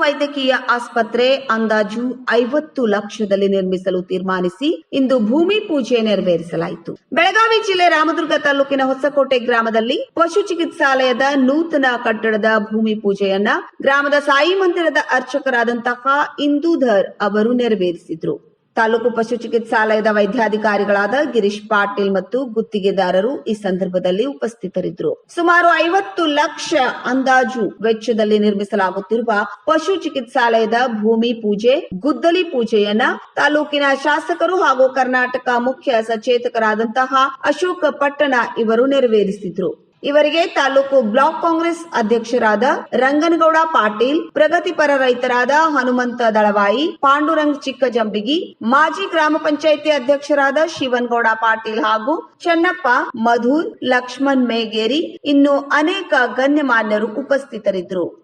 ವೈದ್ಯಕೀಯ ಆಸ್ಪತ್ರೆ ಅಂದಾಜು ಐವತ್ತು ಲಕ್ಷದಲ್ಲಿ ನಿರ್ಮಿಸಲು ತೀರ್ಮಾನಿಸಿ ಇಂದು ಭೂಮಿ ಪೂಜೆ ನೆರವೇರಿಸಲಾಯಿತು. ಬೆಳಗಾವಿ ಜಿಲ್ಲೆ ರಾಮದುರ್ಗ ತಾಲೂಕಿನ ಹೊಸಕೋಟೆ ಗ್ರಾಮದಲ್ಲಿ ಪಶು ಚಿಕಿತ್ಸಾಲಯದ ನೂತನ ಕಟ್ಟಡದ ಭೂಮಿ ಪೂಜೆಯನ್ನ ಗ್ರಾಮದ ಸಾಯಿ ಮಂದಿರದ ಅರ್ಚಕರಾದಂತಹ ಇಂದೂಧರ್ ಅವರು ನೆರವೇರಿಸಿದ್ರು. ತಾಲೂಕು ಪಶು ಚಿಕಿತ್ಸಾಲಯದ ವೈದ್ಯಾಧಿಕಾರಿಗಳಾದ ಗಿರೀಶ್ ಪಾಟೀಲ್ ಮತ್ತು ಗುತ್ತಿಗೆದಾರರು ಈ ಸಂದರ್ಭದಲ್ಲಿ ಉಪಸ್ಥಿತರಿದ್ದರು. ಸುಮಾರು ಐವತ್ತು ಲಕ್ಷ ಅಂದಾಜು ವೆಚ್ಚದಲ್ಲಿ ನಿರ್ಮಿಸಲಾಗುತ್ತಿರುವ ಪಶು ಚಿಕಿತ್ಸಾಲಯದ ಭೂಮಿ ಪೂಜೆ, ಗುದ್ದಲಿ ಪೂಜೆಯನ್ನ ತಾಲೂಕಿನ ಶಾಸಕರು ಹಾಗೂ ಕರ್ನಾಟಕ ಮುಖ್ಯ ಸಚೇತಕರಾದಂತಹ ಅಶೋಕ ಪಟ್ಟಣ ಇವರು ನೆರವೇರಿಸಿದ್ರು. ಇವರಿಗೆ ತಾಲೂಕು ಬ್ಲಾಕ್ ಕಾಂಗ್ರೆಸ್ ಅಧ್ಯಕ್ಷರಾದ ರಂಗನಗೌಡ ಪಾಟೀಲ್ ಪ್ರಗತಿಪರ ರೈತರಾದ ಹನುಮಂತ ದಳವಾಯಿ, ಪಾಂಡುರಂಗ್ ಚಿಕ್ಕಜಂಬಿಗಿ, ಮಾಜಿ ಗ್ರಾಮ ಪಂಚಾಯಿತಿ ಅಧ್ಯಕ್ಷರಾದ ಶಿವನಗೌಡ ಪಾಟೀಲ್ ಹಾಗೂ ಚೆನ್ನಪ್ಪ ಮಧುರ್ ಲಕ್ಷ್ಮಣ್ ಮೇಗೇರಿ ಇನ್ನು ಅನೇಕ ಗಣ್ಯಮಾನ್ಯರು ಉಪಸ್ಥಿತರಿದ್ದರು.